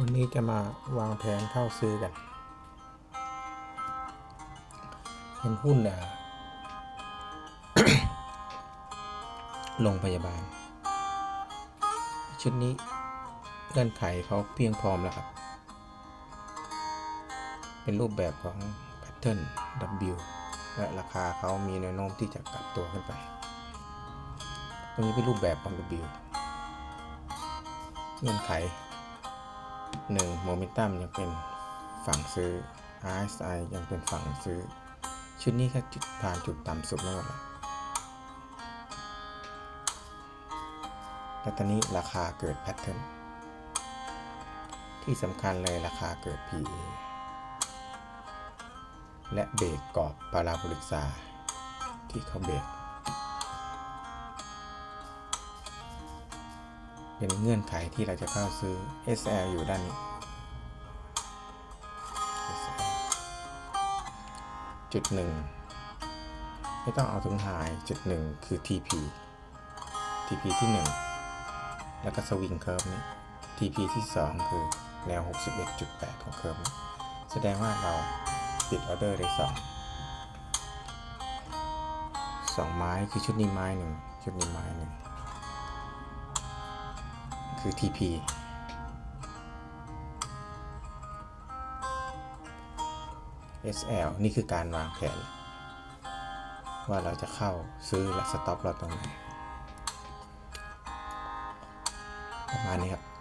วันนี้จะมาวางแผนเข้าซื้อกัน เป็นหุ้นอะโรงพยาบาล ชุดนี้เงื่อนไขเขาเพียงพร้อมแล้วครับ เป็นรูปแบบของแพทเทิร์น W และราคาเขามีแนวโน้มที่จะกลับตัวขึ้นไป ตรงนี้เป็นรูปแบบของ W เงื่อนไข 1. โมเมนตัมยังเป็นฝั่งซื้อ RSI ยังเป็นฝั่งซื้อ ชุดนี้ก็จุดผ่านจุดต่ำสุดแล้วหมดแล้วแล้วตอนนี้ราคาเกิดแพทเทิร์นที่สำคัญเลยราคาเกิด PA และเบรกกรอบพาราโบลิกซาที่เขาเบรก เป็นเงื่อนไขที่เราจะเข้าซื้อ SL อยู่ด้านนี้ จุดหนึ่งไม่ต้องเอาถึงหายจุดหนึ่งคือ TP TP ที่ 1 แล้วก็สวิงเคิร์ฟนี้ TP ที่ 2 คือแนว 61.8 ของเคิร์ฟแสดงว่าเราปิดออเดอร์ได้2 2 ไม้คือชุดนี้ไม้หนึ่งชุดนี้ไม้หนึ่ง คือ TP SL นี่คือการวางแผน ว่าเราจะเข้าซื้อและสต็อปเราตรงไหนประมาณนี้ครับ